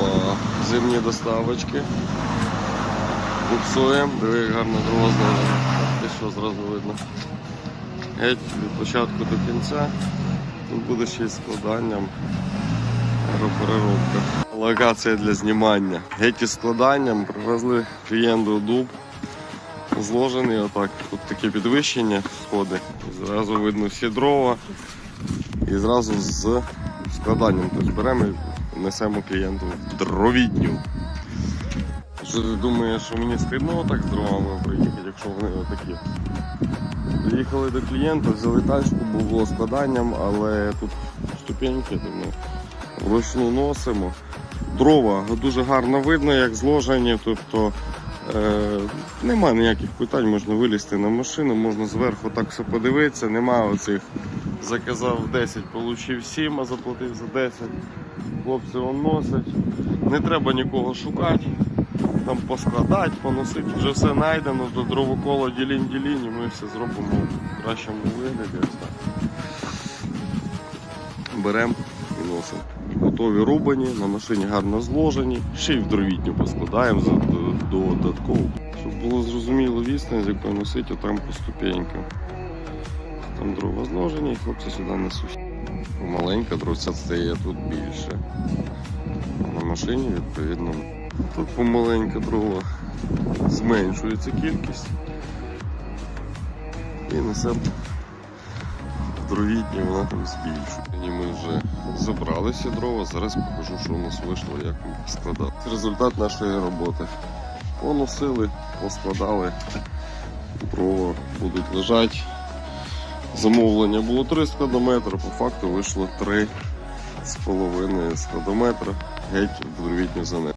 Опа, зимні доставочки. Буксуємо, диви, як гарно дрова. І що зразу видно. Геть від початку до кінця. Тут буде ще й складанням аеропереробка. Локація для знімання. Геть із складанням привезли клієнту дуб. Зложений отак. Тут таке підвищення сходи. І зразу видно всі дрова. І зразу з складанням. Тобто беремо несемо клієнту дровідню. Що ти думаєш, що мені стидно отак з дровами приїхати, якщо вони отакі? Приїхали до клієнта, взяли тачку, було складанням, але тут ступеньки, тому вручну носимо. Дрова дуже гарно видно, як зложені, тобто е, немає ніяких питань, можна вилізти на машину, можна зверху так все подивитися, немає оцих заказав 10, отримав 7, а заплатив за 10. Хлопці он носять. Не треба нікого шукати, там поскладати, поносити, вже все знайдено, до дровокола ділінь-ділінь, і ми все зробимо в кращому вигляді. Беремо і носимо. Готові рубані, на машині гарно зложені, ще й в дровітню поскладаємо за до- додатково. Щоб було зрозуміло відстань, з якою носити, там по ступенькам. Там дрова зложені, і хлопці сюди несуть. Маленька дровця стає тут більше. На машині, відповідно, тут помаленька дрова зменшується кількість. І несемо в дровітні вона там збільшує. Ми вже забрали всі дрова, зараз покажу, що у нас вийшло, як. Це результат нашої роботи. Поносили, поскладали, дрова будуть лежати. Замовлення було 3 складометри, по факту вийшло 3 з половиною складометра геть в дровітню занесення.